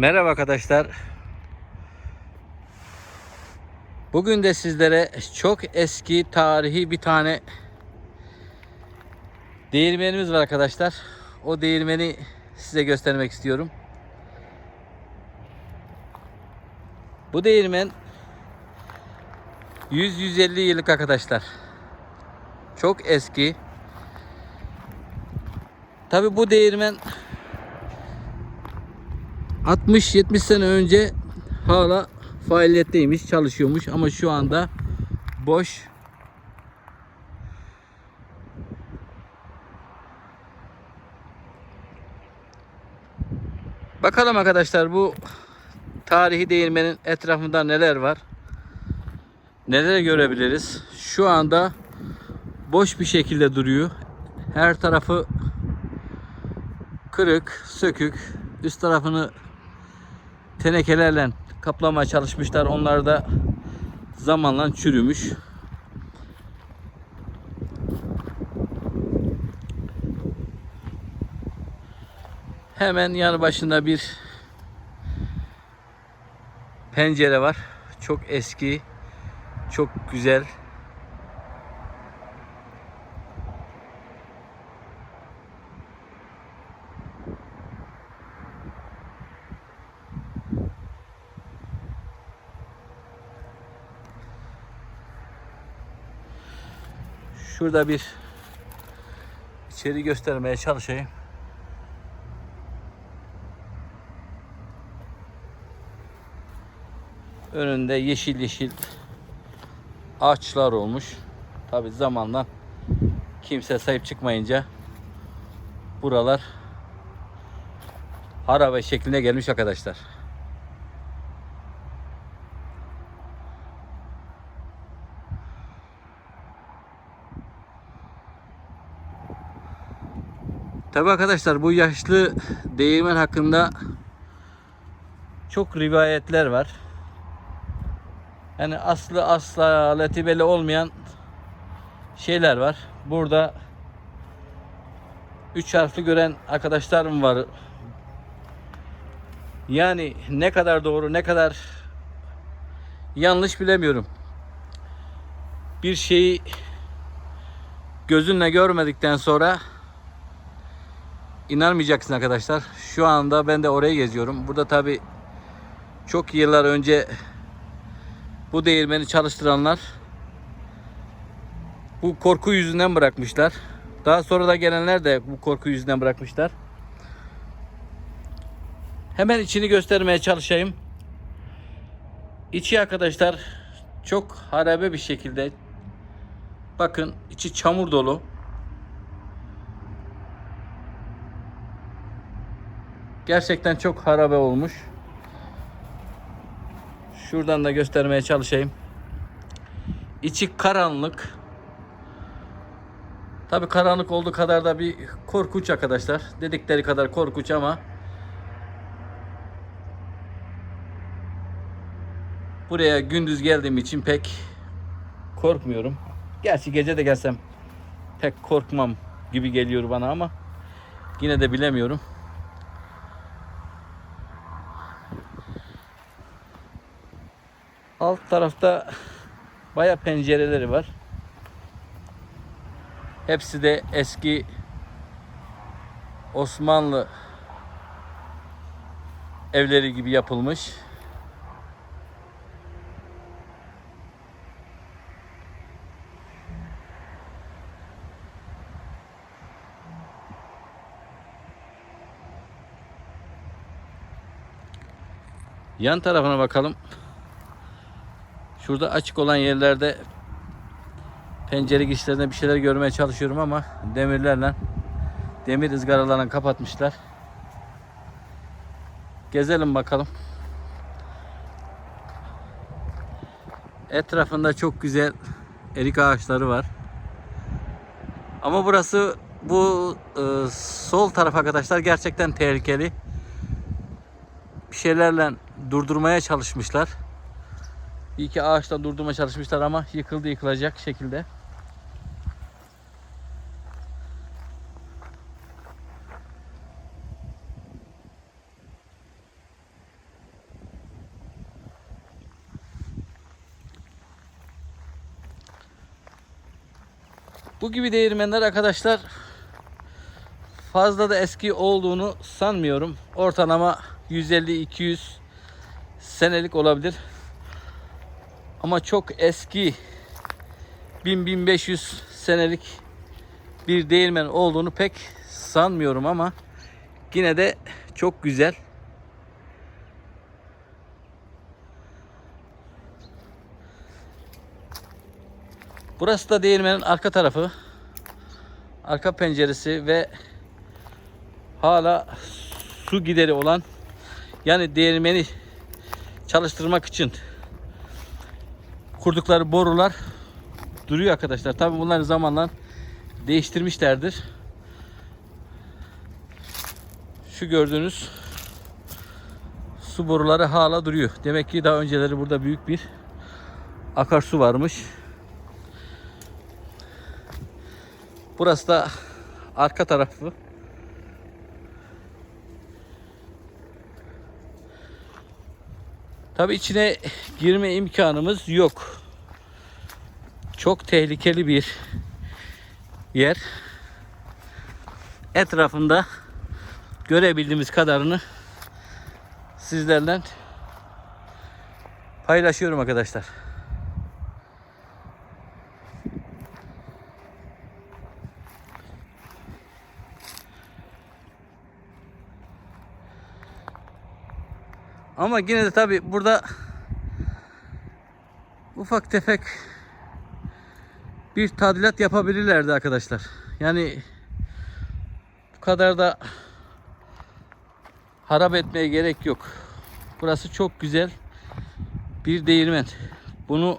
Merhaba arkadaşlar. Bugün de sizlere çok eski tarihi bir tane değirmenimiz var arkadaşlar. O değirmeni size göstermek istiyorum. Bu değirmen 100-150 yıllık arkadaşlar. Çok eski. Tabi bu değirmen 60-70 sene önce hala faaliyetteymiş, çalışıyormuş ama şu anda boş. Bakalım arkadaşlar bu tarihi değirmenin etrafında neler var? Neler görebiliriz? Şu anda boş bir şekilde duruyor. Her tarafı kırık, sökük. Üst tarafını tenekelerle kaplamaya çalışmışlar. Onlar da zamanla çürümüş. Hemen yanı başında bir pencere var. Çok eski, çok güzel. Şurada bir içeri göstermeye çalışayım. Önünde yeşil yeşil ağaçlar olmuş. Tabi zamanla kimse sahip çıkmayınca buralar harabe şekline gelmiş arkadaşlar. Tabi arkadaşlar bu yaşlı değirmen hakkında çok rivayetler var. Yani aslı asla letibeli olmayan şeyler var. Burada üç harfli gören arkadaşlarım var. Yani ne kadar doğru ne kadar yanlış bilemiyorum. Bir şeyi gözünle görmedikten sonra inanmayacaksın arkadaşlar. Şu anda ben de oraya geziyorum. Burada tabi çok yıllar önce bu değirmeni çalıştıranlar bu korku yüzünden bırakmışlar. Daha sonra da gelenler de bu korku yüzünden bırakmışlar. Hemen içini göstermeye çalışayım. İçi arkadaşlar çok harabe bir şekilde bakın içi çamur dolu. Gerçekten çok harabe olmuş. Şuradan da göstermeye çalışayım. İçi karanlık. Tabi karanlık olduğu kadar da bir korkunç arkadaşlar. Dedikleri kadar korkunç ama buraya gündüz geldiğim için pek korkmuyorum. Gerçi gece de gelsem pek korkmam gibi geliyor bana ama yine de bilemiyorum. Tarafta baya pencereleri var. Hepsi de eski Osmanlı evleri gibi yapılmış. Yan tarafına bakalım. Şurada açık olan yerlerde pencere girişlerinde bir şeyler görmeye çalışıyorum ama demirlerle demir ızgaralarla kapatmışlar. Gezelim bakalım. Etrafında çok güzel erik ağaçları var. Ama burası bu e, sol taraf arkadaşlar gerçekten tehlikeli. Bir şeylerle durdurmaya çalışmışlar. Bir iki ağaçtan durdurma çalışmışlar ama yıkıldı yıkılacak şekilde. Bu gibi değirmenler arkadaşlar fazla da eski olduğunu sanmıyorum. Ortalama 150-200 senelik olabilir. Ama çok eski 1000-1500 senelik bir değirmen olduğunu pek sanmıyorum ama yine de çok güzel. Burası da değirmenin arka tarafı. Arka penceresi ve hala su gideri olan yani değirmeni çalıştırmak için kurdukları borular duruyor arkadaşlar. Tabi bunları zamanla değiştirmişlerdir. Şu gördüğünüz su boruları hala duruyor. Demek ki daha önceleri burada büyük bir akarsu varmış. Burası da arka tarafı. Tabi içine girme imkanımız yok. Çok tehlikeli bir yer. Etrafında görebildiğimiz kadarını sizlerle paylaşıyorum arkadaşlar. Ama yine de tabi burada ufak tefek bir tadilat yapabilirlerdi arkadaşlar. Yani bu kadar da harap etmeye gerek yok. Burası çok güzel bir değirmen. Bunu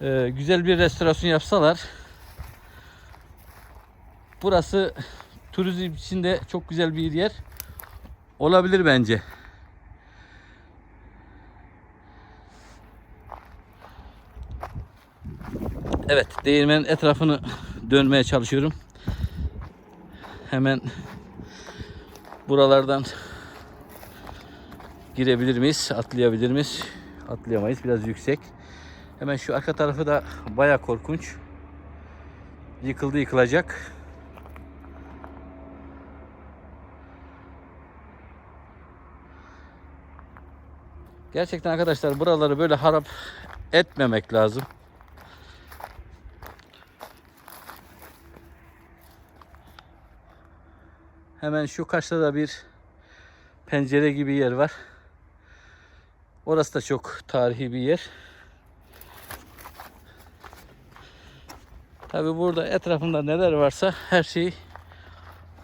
e, güzel bir restorasyon yapsalar burası turizm için de çok güzel bir yer olabilir bence. Evet, değirmenin etrafını dönmeye çalışıyorum. Hemen buralardan girebilir miyiz? Atlayabilir miyiz? Atlayamayız. Biraz yüksek. Hemen şu arka tarafı da baya korkunç. Yıkıldı yıkılacak. Gerçekten arkadaşlar buraları böyle harap etmemek lazım. Hemen şu karşıda da bir pencere gibi yer var. Orası da çok tarihi bir yer. Tabi burada etrafında neler varsa her şeyi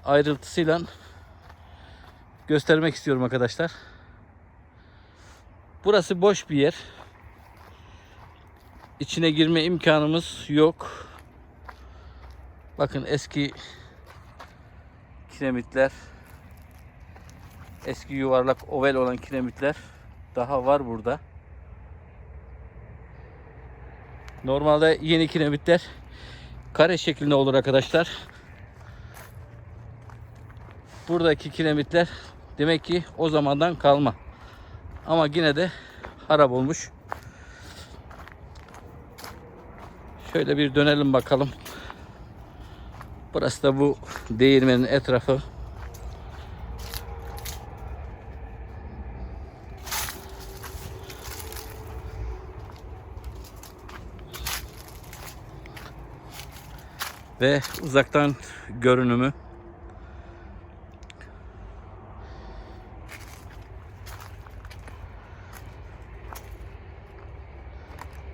ayrıntısıyla göstermek istiyorum arkadaşlar. Burası boş bir yer. İçine girme imkanımız yok. Bakın eski kiremitler eski yuvarlak oval olan kiremitler daha var burada. Normalde yeni kiremitler kare şeklinde olur arkadaşlar. Buradaki kiremitler demek ki o zamandan kalma. Ama yine de harap olmuş. Şöyle bir dönelim bakalım. Burası da bu değirmenin etrafı. Ve uzaktan görünümü.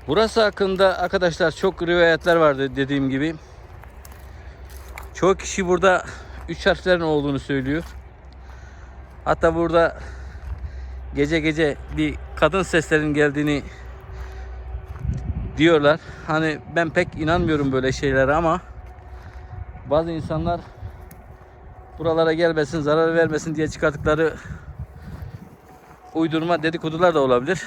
Burası hakkında arkadaşlar çok rivayetler vardı dediğim gibi. Çoğu kişi burada üç harflerin olduğunu söylüyor. Hatta burada gece gece bir kadın seslerin geldiğini diyorlar. Hani ben pek inanmıyorum böyle şeylere ama bazı insanlar buralara gelmesin, zarar vermesin diye çıkarttıkları uydurma dedikodular da olabilir.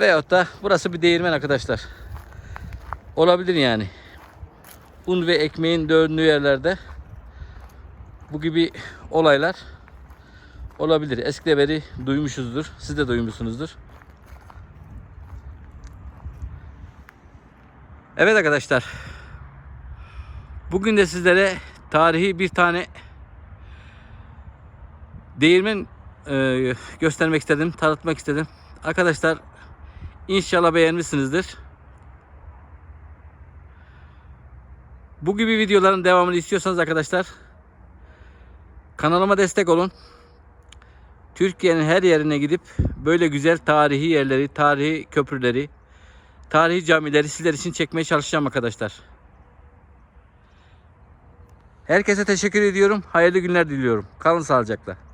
Veyahut da burası bir değirmen arkadaşlar. Olabilir yani un ve ekmeğin döndüğü yerlerde bu gibi olaylar olabilir. Eskide beri duymuşuzdur. Siz de duymuşsunuzdur. Evet arkadaşlar. Bugün de sizlere tarihi bir tane değirmen e, göstermek istedim, tanıtmak istedim. Arkadaşlar inşallah beğenmişsinizdir. Bu gibi videoların devamını istiyorsanız arkadaşlar kanalıma destek olun. Türkiye'nin her yerine gidip böyle güzel tarihi yerleri, tarihi köprüleri, tarihi camileri sizler için çekmeye çalışacağım arkadaşlar. Herkese teşekkür ediyorum. Hayırlı günler diliyorum. Kalın sağlıcakla.